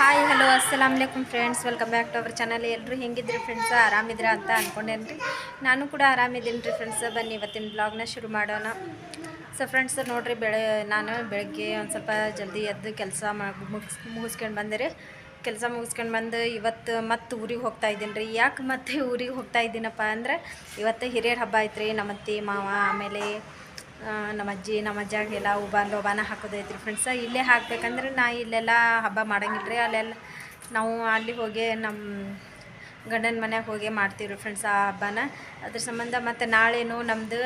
Hi hello ಅಸ್ಸಲಾಮ್ ಅಲೈಕುಮ್ friends welcome back to our channel ಎಲ್ಲರೂ ಹೆಂಗಿದ್ರಿ ಫ್ರೆಂಡ್ಸ್ ಆರಾಮಿದ್ರ ಅಂತ ಅಂದ್ಕೊಂಡೇನು ನಾನು ಕೂಡ ಆರಾಮಿದ್ದೀನಿ ರೀ ಫ್ರೆಂಡ್ಸ್ ಬನ್ನಿ, ಇವತ್ತಿನ ಬ್ಲಾಗ್ನ ಶುರು ಮಾಡೋಣ. ಸೊ ಫ್ರೆಂಡ್ಸ್ ನೋಡಿರಿ, ಬೆಳೆ, ನಾನು ಬೆಳಗ್ಗೆ ಒಂದು ಸ್ವಲ್ಪ ಜಲ್ದಿ ಎದ್ದು ಕೆಲಸ ಮುಗಿಸ್, ಮುಗಿಸ್ಕೊಂಡು ಬಂದೆ ರೀ. ಕೆಲಸ ಮುಗಿಸ್ಕೊಂಡು ಬಂದು ಇವತ್ತು ಮತ್ತೆ ಊರಿಗೆ ಹೋಗ್ತಾ ಇದ್ದೀನಿ ರೀ ಯಾಕೆ ಮತ್ತೆ ಊರಿಗೆ ಹೋಗ್ತಾ ಇದ್ದೀನಪ್ಪ ಅಂದ್ರೆ, ಇವತ್ತು ಹಿರಿಯರ ಹಬ್ಬ ಐತ್ರಿ. ನಮ್ಮ ಅತ್ತೆ ಮಾವ, ಆಮೇಲೆ ನಮ್ಮ ಅಜ್ಜಿ, ನಮ್ಮ ಅಜ್ಜಾಗೆಲ್ಲ ಉಬಾನ್ ಲೋಬಾನ ಹಾಕೋದೈತ್ರಿ ಫ್ರೆಂಡ್ಸ ಇಲ್ಲೇ ಹಾಕ್ಬೇಕಂದ್ರೆ ನಾ ಇಲ್ಲೆಲ್ಲ ಹಬ್ಬ ಮಾಡಂಗಿಲ್ಲ ಅಲ್ಲೆಲ್ಲ ನಾವು ಅಲ್ಲಿ ಹೋಗಿ ನಮ್ಮ ಗಂಡನ ಮನೆಗೆ ಹೋಗಿ ಮಾಡ್ತೀವಿ ರೀ ಫ್ರೆಂಡ್ಸ್ ಆ ಹಬ್ಬನ. ಅದ್ರ ಸಂಬಂಧ ಮತ್ತು ನಾಳೆನು ನಮ್ಮದು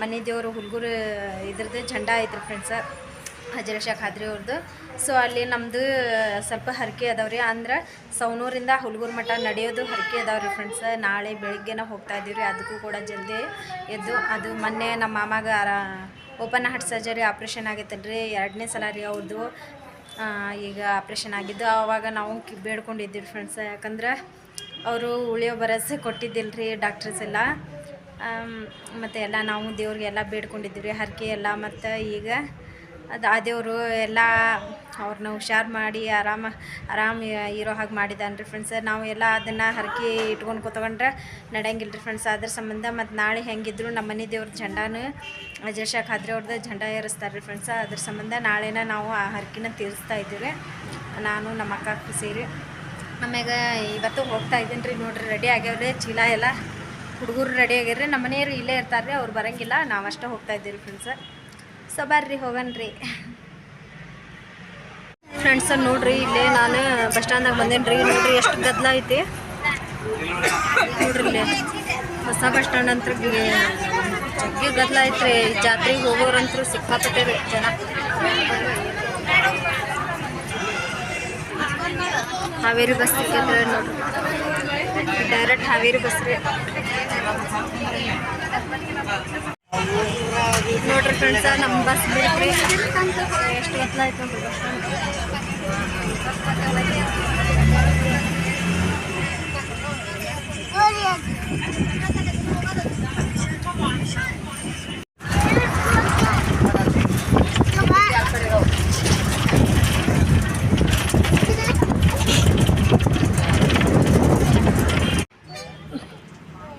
ಮನೆ ದೇವರು ಹುಲ್ಗೂರು ಇದ್ರದ್ದು ಜೆಂಡಾ ಐತ್ರಿ ಫ್ರೆಂಡ್ಸ ಹಜರ ಖಾದ್ರಿ ಅವ್ರದ್ದು ಸೊ ಅಲ್ಲಿ ನಮ್ಮದು ಸ್ವಲ್ಪ ಹರಕೆ ಅದಾವ್ರಿ. ಅಂದ್ರೆ ಸೌನೂರಿಂದ ಹುಲ್ಗೂರು ಮಠ ನಡೆಯೋದು ಹರಕೆ ಅದಾವ್ರಿ ಫ್ರೆಂಡ್ಸ್ ನಾಳೆ ಬೆಳಿಗ್ಗೆನ ಹೋಗ್ತಾ ಇದ್ದೀವಿ ರೀ ಅದಕ್ಕೂ ಕೂಡ ಜಲ್ದಿ ಎದ್ದು ಅದು ಮೊನ್ನೆ ನಮ್ಮ ಮಾಮಾಗ ಓಪನ್ ಹಾರ್ಟ್ ಸರ್ಜರಿ ಆಪ್ರೇಷನ್ ಆಗೈತಲ್ರಿ. ಎರಡನೇ ಸಲ ರೀ ಅವ್ರದ್ದು ಈಗ ಆಪ್ರೇಷನ್ ಆಗಿದ್ದು. ಆವಾಗ ನಾವು ಬೇಡ್ಕೊಂಡಿದ್ದೀವಿ ಫ್ರೆಂಡ್ಸ್ ಯಾಕಂದ್ರೆ ಅವರು ಉಳಿಯೋ ಭರವಸೆ ಕೊಟ್ಟಿದ್ದಿಲ್ಲ ರೀ ಡಾಕ್ಟರ್ಸ್ ಎಲ್ಲ ಮತ್ತು ಎಲ್ಲ ನಾವು ದೇವ್ರಿಗೆಲ್ಲ ಬೇಡ್ಕೊಂಡಿದ್ದೀವಿ ರೀ ಹರಕೆ ಎಲ್ಲ ಮತ್ತು ಈಗ ಅದು ಆ ದೇವರು ಎಲ್ಲ ಅವ್ರನ್ನ ಹುಷಾರು ಮಾಡಿ ಆರಾಮ ಆರಾಮ ಇರೋ ಹಾಗೆ ಮಾಡಿದಾನೆ ರೀ ಫ್ರೆಂಡ್ಸ್ ನಾವು ಎಲ್ಲ ಅದನ್ನು ಹರಕೆ ಇಟ್ಕೊಂಡು ಕೂತ್ಕೊಂಡ್ರೆ ನಡೆಯಂಗಿಲ್ಲ ರೀ ಫ್ರೆಂಡ್ಸ್ ಅದ್ರ ಸಂಬಂಧ ಮತ್ತು ನಾಳೆ ಹೆಂಗಿದ್ರು ನಮ್ಮ ಮನೆ ದೇವ್ರ ಜೆಂಡಾನು ಅಜಯ್ ಶಾ ಖಾದ್ರಿ ಅವ್ರದ್ದು ಜಂಡ ಏರಿಸ್ತಾರೆ ರೀ ಫ್ರೆಂಡ್ಸ್ ಅದ್ರ ಸಂಬಂಧ ನಾಳೆನ ನಾವು ಆ ಹರಕೆನ ತೀರಿಸ್ತಾ ಇದ್ದೀವಿ. ನಾನು, ನಮ್ಮ ಅಕ್ಕ ಸೇರಿ. ಆಮ್ಯಾಗ ಇವತ್ತು ಹೋಗ್ತಾ ಇದ್ದೀನಿ ರೀ ನೋಡ್ರಿ ರೆಡಿ ಆಗ್ಯಾವ್ರಿ. ಚೀಲ ಎಲ್ಲ ಹುಡುಗರು ರೆಡಿ ಆಗ್ಯಾರ್ರಿ ನಮ್ಮ ಮನೆಯವ್ರು ಇಲ್ಲೇ ಇರ್ತಾರೆ ರೀ ಅವ್ರು ಬರೋಂಗಿಲ್ಲ. ನಾವಷ್ಟೇ ಹೋಗ್ತಾ ಇದ್ದೀವಿ ಫ್ರೆಂಡ್ಸ್ ಸೊ ಬರ್ರಿ, ಹೋಗನ್ರಿ. ಫ್ರೆಂಡ್ಸ್ ನೋಡ್ರಿ, ಇಲ್ಲೇ ನಾನು ಬಸ್ ಸ್ಟ್ಯಾಂದಾಗ ಬಂದೇನ್ರಿ. ನೋಡ್ರಿ, ಎಷ್ಟು ಗದ್ದಲ ಐತಿ. ನೋಡ್ರಿ ಇಲ್ಲೇ ಹೊಸ ಬಸ್ ಸ್ಟ್ಯಾಂಡ್ ಅಂತ ಜಗ್ಗಿ ಗದ್ದಲ ಐತ್ರಿ. ಜಾತ್ರೆಗೆ ಹೋಗೋರಂತೂ ಸಿಕ್ಕಾಪಟ್ಟೆ ಜನ. ಹಾವೇರಿ ಬಸ್ ಸಿಕ್ಕಿದ್ರೆ ನೋಡ್ರಿ. ಡೈರೆಕ್ಟ್ ಹಾವೇರಿ ಬಸ್ ರೀ. ನೋಡ್ರಿ ಫ್ರೆಂಡ್ಸ ನಮ್ಮ ಬಸ್ ಬಿಡ್ರಿ ಎಷ್ಟು ಬಸ್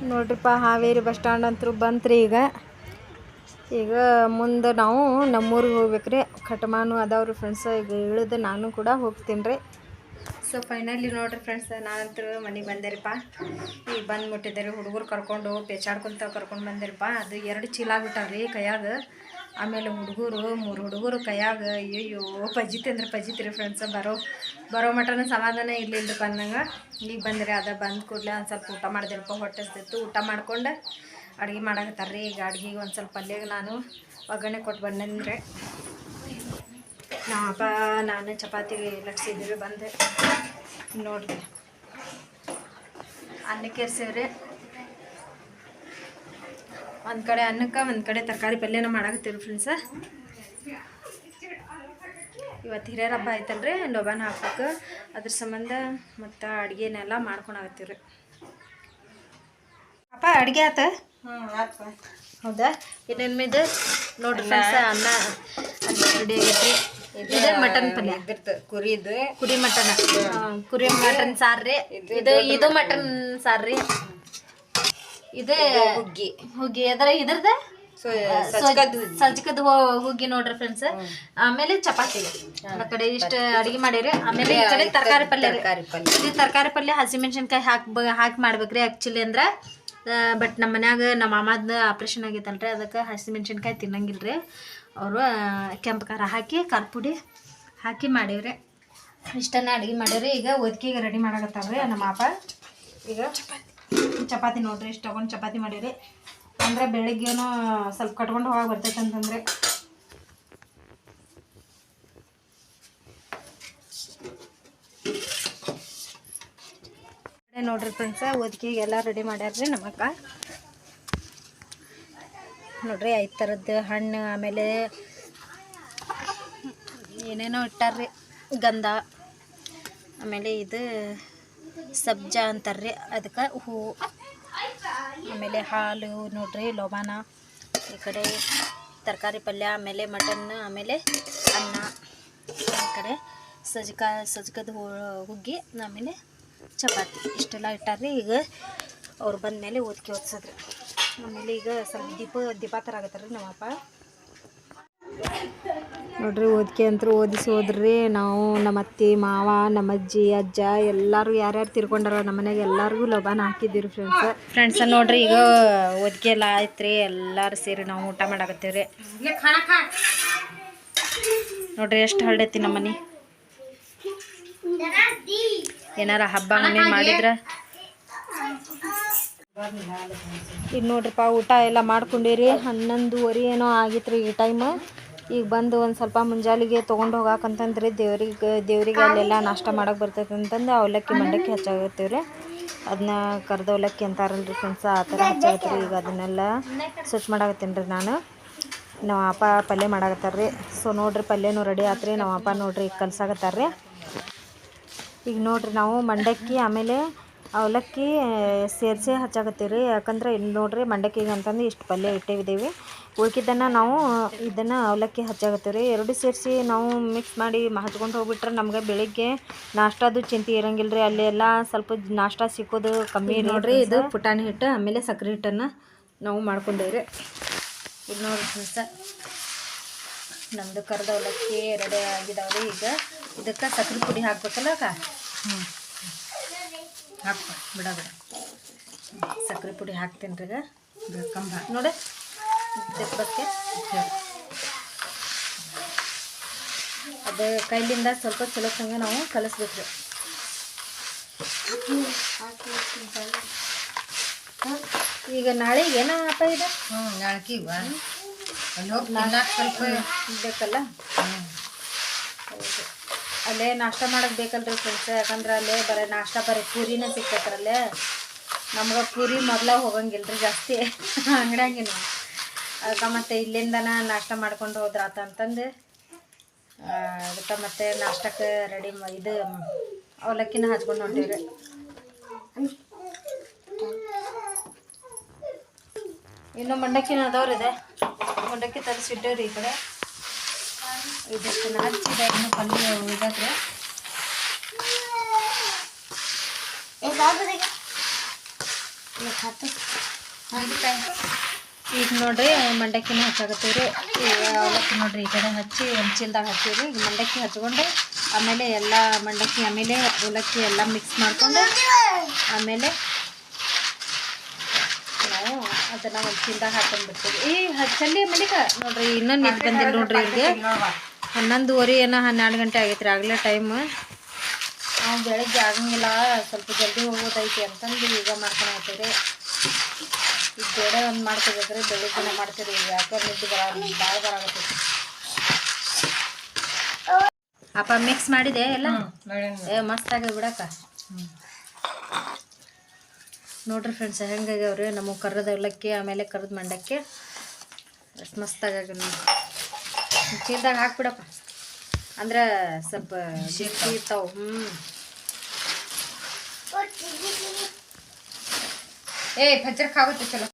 ನೋಡ್ರಿಪ್ಪ ಹಾವೇರಿ ಬಸ್ ಸ್ಟ್ಯಾಂಡ್ ಅಂತೂ ಬಂತ್ರಿ ಈಗ. ಈಗ ಮುಂದೆ ನಾವು ನಮ್ಮೂರಿಗೆ ಹೋಗ್ಬೇಕು ರೀ. ಕಟಮಾನು ಅದಾವ್ರಿ ಫ್ರೆಂಡ್ಸ್ ಈಗ ಇಳಿದು ನಾನು ಕೂಡ ಹೋಗ್ತೀನಿ ರೀ. ಸೊ ಫೈನಲಿ ನೋಡ್ರಿ ಫ್ರೆಂಡ್ಸ್ ನಾನಂತೂ ಮನೆಗೆ ಬಂದೇರಿಪ್ಪ. ಈಗ ಬಂದು ಮುಟ್ಟಿದ್ದೆ ರೀ, ಹುಡುಗರು ಕರ್ಕೊಂಡು ಪೇಚಾಡ್ಕೊಂತ ಕರ್ಕೊಂಡು ಬಂದಿರಪ್ಪ. ಅದು ಎರಡು ಚೀಲ ಆಗ್ಬಿಟ್ಟಾವ್ರಿ ಕೈಯಾಗ. ಆಮೇಲೆ ಹುಡುಗರು, ಮೂರು ಹುಡುಗರು ಕೈಯಾಗ. ಅಯ್ಯೋ ಪಜಿತಿ ಅಂದ್ರೆ ಪಜಿತಿರಿ ಫ್ರೆಂಡ್ಸ್ ಬರೋ ಬರೋ ಮಟನ ಸಮಾಧಾನ ಇರಲಿಲ್ಲ ಬಂದಂಗೆ ಈಗ ಬಂದ್ರೆ, ಅದ ಬಂದ ಕೂಡಲೇ ಒಂದು ಸ್ವಲ್ಪ ಊಟ ಮಾಡಿದ್ರಪ್ಪ ಹೊಟ್ಟೆ ಹಸ್ದಿತ್ತು ಊಟ ಮಾಡ್ಕೊಂಡು ಅಡುಗೆ ಮಾಡಕತ್ತಾರ ರೀ ಈಗ ಅಡುಗೆಗೆ ಒಂದು ಸ್ವಲ್ಪ ಪಲ್ಯಗೆ ನಾನು ಒಗ್ಗರಣೆ ಕೊಟ್ಟು ಬಂದಂದ್ರೆ ಹಬ್ಬ ನಾನು ಚಪಾತಿ ಲಟ್ಸಿದ್ದೀವಿ ಬಂದೆ. ನೋಡಿರಿ. ಅನ್ನಕ್ಕೆ ಸೇರಿ ಒಂದು ಕಡೆ ಅನ್ನಕ್ಕೆ, ಒಂದು ಕಡೆ ತರಕಾರಿ ಪಲ್ಯನ ಮಾಡಾಕತ್ತೀವಿ ಫ್ರೆಂಡ್ಸ ಇವತ್ತು ಹಿರಿಯರ ಹಬ್ಬ ಐತಲ್ರಿ, ಲೋಬಾನ ಹಾಕ್ಬೇಕು ಅದ್ರ ಸಂಬಂಧ ಮತ್ತು ಅಡುಗೆನೆಲ್ಲ ರೀ ಅಪ್ಪ ಅಡುಗೆ ಆತ? ಹೌದಾ? ಇನ್ನೇನು ಇದು ನೋಡ್ರಿ ಫ್ರೆಂಡ್ಸ್ ಅನ್ನ. ಅನ್ನ ರೆಡಿ ಆಗೈತ್ರಿ. ಇದು ಮಟನ್ ಪಲ್ಯ. ಇದ್ರದ್ದು ಕುರಿದು ಕುರಿ ಮಟನ್ ಕುರಿ ಮಟನ್ ಸಾರು ರೀ. ಇದು ಇದು ಮಟನ್. ಸಾರು ರೀ. ಇದು ಹುಗ್ಗಿ. ಹುಗ್ಗಿ. ಅದರ ಇದ್ರದ ಸಜ್ಜಕದ ಹುಗ್ಗಿ. ನೋಡ್ರಿ ಫ್ರೆಂಡ್ಸ್ ಆಮೇಲೆ ಚಪಾತಿ. ಆ ಕಡೆ ಇಷ್ಟ ಅಡಿಗೆ ಮಾಡಿರಿ. ಆಮೇಲೆ ಈ ಕಡೆ ತರಕಾರಿ ಪಲ್ಯ. ತರಕಾರಿ ಪಲ್ಯ. ತರಕಾರಿ ಪಲ್ಯ ಹಸಿಮೆಣ್ಸಿನ್ಕಾಯಿ ಹಾಕಿ ಹಾಕಿ ಮಾಡ್ಬೇಕ್ರಿ ಆಕ್ಚುಲಿ ಅಂದ್ರೆ. ಬಟ್ ನಮ್ಮ ಮನ್ಯಾಗ ನಮ್ಮ ಮಾಮದ ಆಪ್ರೇಷನ್ ಆಗೈತಲ್ರಿ ಅದಕ್ಕೆ ಹಸಿಮೆಣ್ಸಿನ್ಕಾಯಿ ತಿನ್ನಂಗಿಲ್ಲ ರೀ ಅವರು ಕೆಂಪು ಖಾರ ಹಾಕಿ ಖಾರ ಪುಡಿ ಹಾಕಿ ಮಾಡೀವ್ರಿ. ಇಷ್ಟನ್ನ ಅಡುಗೆ ಮಾಡೀವ್ರಿ. ಈಗ ಒದ್ಕಿಗೆ ರೆಡಿ ಮಾಡಕತ್ತಾವ್ರಿ ನಮ್ಮ ಮಾಪ. ಈಗ ಚಪಾತಿ. ಚಪಾತಿ ನೋಡ್ರಿ ಇಷ್ಟು ತಗೊಂಡು ಚಪಾತಿ ಮಾಡೀವ್ರಿ. ಅಂದರೆ ಬೆಳಿಗ್ಗೆನೂ ಸ್ವಲ್ಪ ಕಟ್ಕೊಂಡು ಹೋಗಿ ಬರ್ತೈತೆ ಅಂತಂದ್ರೆ ನೋಡ್ರಿ ಫ್ರೆಂಡ್ಸ ಒದ್ಕಿಗೆ ಎಲ್ಲ ರೆಡಿ ಮಾಡ್ಯಾರ್ರಿ ನಮ್ಮಕ್ಕ. ನೋಡ್ರಿ ಐದು ಥರದ್ದು ಹಣ್ಣು, ಆಮೇಲೆ ಏನೇನೋ ಇಟ್ಟಾರ್ರಿ, ಗಂಧ. ಆಮೇಲೆ ಇದು ಸಬ್ಜ ಅಂತಾರ್ರಿ, ಅದಕ್ಕೆ ಹೂವು ಆಮೇಲೆ ಹಾಲು, ನೋಡ್ರಿ ಲೋಬಾನ. ಈ ಕಡೆ ತರಕಾರಿ ಪಲ್ಯ, ಆಮೇಲೆ ಮಟನ್ ಆಮೇಲೆ ಅನ್ನ. ಈ ಕಡೆ ಸಜ್ಕ, ಸಜ್ಕದ ಹುಗ್ಗಿ, ಆಮೇಲೆ ಚಪಾತಿ. ಇಷ್ಟೆಲ್ಲ ಇಟ್ಟಾರ್ರಿ ಈಗ ಅವ್ರು ಬಂದಮೇಲೆ ಓದ್ಕೆ ಓದಿಸಿದ್ರಿ. ಆಮೇಲೆ ಈಗ ಸ್ವಲ್ಪ ದೀಪ ದೀಪ ಥರ ಆಗತ್ತಾರ ರೀ ನಮ್ಮಪ್ಪ. ನೋಡ್ರಿ, ಓದ್ಕೆ ಅಂತೂ ಓದಿಸಿ ಹೋದ್ರಿ. ನಾವು ನಮ್ಮ ಅತ್ತೆ, ಮಾವ, ನಮ್ಮ ಅಜ್ಜಿ, ಅಜ್ಜ ಎಲ್ಲರೂ ಯಾರ್ಯಾರು ತಿರ್ಕೊಂಡಾರ ನಮ್ಮ ಮನೆಗೆ ಎಲ್ಲರಿಗೂ ಲೋಬಾನ ಹಾಕಿದ್ದೀರಿ ಫ್ರೆಂಡ್ಸ್ ಫ್ರೆಂಡ್ಸ ನೋಡ್ರಿ, ಈಗ ಓದ್ಕೆ ಎಲ್ಲ ಆಯ್ತು ರೀ ಎಲ್ಲರೂ ಸೇರಿ ನಾವು ಊಟ ಮಾಡಾಕತ್ತೀವಿ ರೀ ನೋಡ್ರಿ, ಎಷ್ಟು ಹರಡೈತಿ ನಮ್ಮ ಮನೆ? ಏನಾರ ಹಬ್ಬ ಮನೆ ಮಾಡಿದ್ರ? ಈಗ ನೋಡ್ರಿಪ್ಪ ಊಟ ಎಲ್ಲ ಮಾಡ್ಕೊಂಡಿರಿ. ಹನ್ನೊಂದುವರೆ ಏನೋ ಆಗಿತ್ತು ರೀ ಈ ಟೈಮ್ ಈಗ ಬಂದು ಒಂದು ಸ್ವಲ್ಪ ಮುಂಜಾಲಿಗೆ ತೊಗೊಂಡು ಹೋಗಾಕಂತಂದ್ರಿ ದೇವ್ರಿಗೆ ದೇವ್ರಿಗೆ ಅಲ್ಲೆಲ್ಲ ನಾಷ್ಟ ಮಾಡಕ್ಕೆ ಬರ್ತೈತೆ ಅಂತಂದು ಅವಲಕ್ಕಿ ಮಂಡಕ್ಕಿ ಹಚ್ಚಾಗತ್ತೀವಿ ರೀ ಅದನ್ನ ಕರ್ದ ಅವಲಕ್ಕಿ ಅಂತಾರಲ್ರಿ ಫ್ರೆಂಡ್ಸ್ ಆ ಥರ ಹಚ್ಚಾಗತ್ತೀರಿ ಈಗ ಅದನ್ನೆಲ್ಲ ಸ್ವಚ್ಛ ಮಾಡಾಕತ್ತೀನಿ ರೀ ನಾನು. ನಮ್ಮ ಅಪ್ಪ ಪಲ್ಯ ಮಾಡಾಕತ್ತಾರ ರೀ ಸೊ ನೋಡ್ರಿ ಪಲ್ಯನೂ ರೆಡಿ ಆತ್ರಿ. ನಮ್ಮ ಅಪ್ಪ ನೋಡ್ರಿ ಈಗ ಕಲ್ಸಾಕತ್ತಾರ ರೀ ಈಗ ನೋಡ್ರಿ ನಾವು ಮಂಡಕ್ಕಿ ಆಮೇಲೆ ಅವಲಕ್ಕಿ ಸೇರಿಸಿ ಹಚ್ಚಾಕತ್ತೀವಿ ರೀ ಯಾಕಂದ್ರೆ ಇಲ್ಲಿ ನೋಡ್ರಿ ಮಂಡಕ್ಕಿಗೆ ಅಂತಂದು ಇಷ್ಟು ಪಲ್ಯ ಇಟ್ಟಿದ್ದೀವಿ ಉಳ್ಕಿದ್ದನ್ನು ನಾವು ಇದನ್ನು ಅವಲಕ್ಕಿ ಹಚ್ಚಾಕತ್ತೀವಿ ರೀ ಎರಡು ಸೇರಿಸಿ ನಾವು ಮಿಕ್ಸ್ ಮಾಡಿ ಹಚ್ಕೊಂಡು ಹೋಗ್ಬಿಟ್ರೆ ನಮಗೆ ಬೆಳಿಗ್ಗೆ ನಾಷ್ಟಾದು ಚಿಂತೆ ಇರಂಗಿಲ್ಲ ರೀ ಅಲ್ಲಿ ಎಲ್ಲ ಸ್ವಲ್ಪ ನಾಷ್ಟ ಸಿಕ್ಕೋದು ಕಮ್ಮಿ ನೋಡ್ರಿ ಇದು ಪುಟಾಣಿ ಹಿಟ್ಟು ಆಮೇಲೆ ಸಕ್ಕರೆ ಹಿಟ್ಟನ್ನು ನಾವು ಮಾಡ್ಕೊಂಡೇವ್ರಿ. ರೀ ಇದು ನೋಡ್ರಿ ಫ್ರೆಂಡ್ಸ. ನಮ್ಮದು ಕರ್ದ ಅವಲಕ್ಕಿ ರೆಡಿ ಆಗಿದಾವ್ರಿ ಈಗ. ಇದಕ್ಕೆ ಸಕ್ಕರೆ ಪುಡಿ ಹಾಕ್ಬೇಕಲ್ಲ ಅಕ್ಕ? ಹ್ಞೂ ಹಾಕ ಬಿಡ ಬಿಡ. ಸಕ್ಕರೆ ಪುಡಿ ಹಾಕ್ತೀನಿ ರೀ ಈಗ. ಕಂಬ. ನೋಡಿ ತಿಪ್ಪಕ್ಕೆ ಅದು ಕೈಲಿಂದ ಸ್ವಲ್ಪ ಚಲೋ ಸಂಗ ನಾವು ಕಲಿಸ್ಬೇಕು ಈಗ ನಾಳೆ ಏನಪ್ಪ ಇದೆ? ಹ್ಞೂ ನಾಳೆ ಅಲ್ಲಿ ಹೋಗಿ ತಿನ್ನಕ್ಕೆ ಸ್ವಲ್ಪ ಬೇಕಲ್ಲ ಅಲ್ಲೇ ನಾಷ್ಟ ಮಾಡಕ್ಕೆ ಬೇಕಲ್ರಿ ಫ್ರೆಂಡ್ಸ್ ಯಾಕಂದ್ರೆ ಅಲ್ಲೇ ಬರೀ ನಾಷ್ಟ ಬರೀ ಪೂರಿನೇ ಸಿಗ್ತೈತ್ರಲ್ಲೇ ನಮ್ಗೆ ಪೂರಿ ಮೊದಲ ಹೋಗಂಗಿಲ್ರಿ ಜಾಸ್ತಿ. ಅಂಗಡಿಯಾಗಿನ. ಅದಕ್ಕೆ ಮತ್ತೆ ಇಲ್ಲಿಂದನ ನಾಷ್ಟ ಮಾಡ್ಕೊಂಡು ಹೋದ್ರಾತ ಅಂತಂದು. ಅದಕ್ಕೆ ಮತ್ತೆ ನಾಷ್ಟಕ್ಕೆ ರೆಡಿ ಇದು ಅವಲಕ್ಕಿನ ಹಚ್ಕೊಂಡು ಹೊಂಟೀವ್ರಿ. ಇನ್ನು ಮಂಡಕ್ಕಿನ ಅದಾವ್ರಿ ಇದೆ? ಮಂಡಕ್ಕಿ ತರಿಸಿಟ್ಟೇವ್ರಿ ಈ ಕಡೆ. ಇದಕ್ಕೆ ನಾಚಿದೆ ಇನ್ನು ಪಲ್ಯ ಉಳಿದಾದ್ರೆ. ಈಗ ನೋಡ್ರಿ, ಮಂಡಕ್ಕಿನ ಹಚ್ಚಾಕತ್ತೀವಿ ರೀ ಈಗ ಅವಲಕ್ಕಿ ನೋಡ್ರಿ, ಈ ಕಡೆ ಹಚ್ಚಿ ಒಂದು ಚೀಲ್ದಾಗ ಹಾಕೀವ್ರಿ ಈಗ ಮಂಡಕ್ಕಿ ಹಚ್ಕೊಂಡು, ಆಮೇಲೆ ಎಲ್ಲ ಮಂಡಕ್ಕಿ ಆಮೇಲೆ ಅವಲಕ್ಕಿ ಎಲ್ಲ ಮಿಕ್ಸ್ ಮಾಡ್ಕೊಂಡು, ಆಮೇಲೆ ಅದನ್ನ ಒಂದು ಚೀಲ್ದಾಗ ಹಾಕೊಂಡು ಈ ಹಚ್ಚಲ್ಲಿ ಮಲಿಕ ನೋಡ್ರಿ ಇನ್ನೊಂದು ನಿಂತು ಬಂದಿಲ್ಲ ನೋಡ್ರಿ ಇವ್ರಿಗೆ. ಹನ್ನೊಂದುವರೆ ಏನೋ ಹನ್ನೆರಡು ಗಂಟೆ ಆಗೈತ್ರಿ ಆಗಲೇ ಟೈಮ್ ನಾವು ಬೆಳಗ್ಗೆ ಆಗಂಗಿಲ್ಲ ಸ್ವಲ್ಪ ಜಲ್ದಿ ಹೋಗೋದೈತಿ ಅಂತಂದು ಈಗ ಮಾಡ್ಕೊಂಡ್ರಿ ಈಗ ಬೇಡ ಒಂದು ಮಾಡ್ಕೋಬೇಕ್ರಿ ಬೆಳಿಗ್ಗೆ ಮಾಡ್ತೀರಿ ಈಗ ಯಾಕೆ ನಿದ್ದು ಬರ ಭಾಳ ಬರಾಗತ್ತೈತಿ ಅಪ್ಪ ಮಿಕ್ಸ್ ಮಾಡಿದೆ ಎಲ್ಲ? ಏ ಮಸ್ತ್ ಆಗ ಬಿಡಕ್ಕ. ನೋಡ್ರಿ ಫ್ರೆಂಡ್ಸ್ ಹೆಂಗಾಗ್ಯಾವ್ರಿ ನಮಗೆ ಕರ್ರದ ಅವಲಕ್ಕಿ, ಆಮೇಲೆ ಕರ್ದ ಮಂಡಕ್ಕಿ. ಎಷ್ಟು ಮಸ್ತ್ ಆಗ್ಯಾವ ನೋಡಿ ಚೀಲ್ದಾಗ ಹಾಕ್ಬಿಡಪ್ಪ. ಅಂದ್ರೆ ಸ್ವಲ್ಪ ಇರ್ತಾವ. ಹ್ಞೂ ಏಯ್ ಪಚ್ಚರ್ಕಾಗುತ್ತೆ ಚಲೋ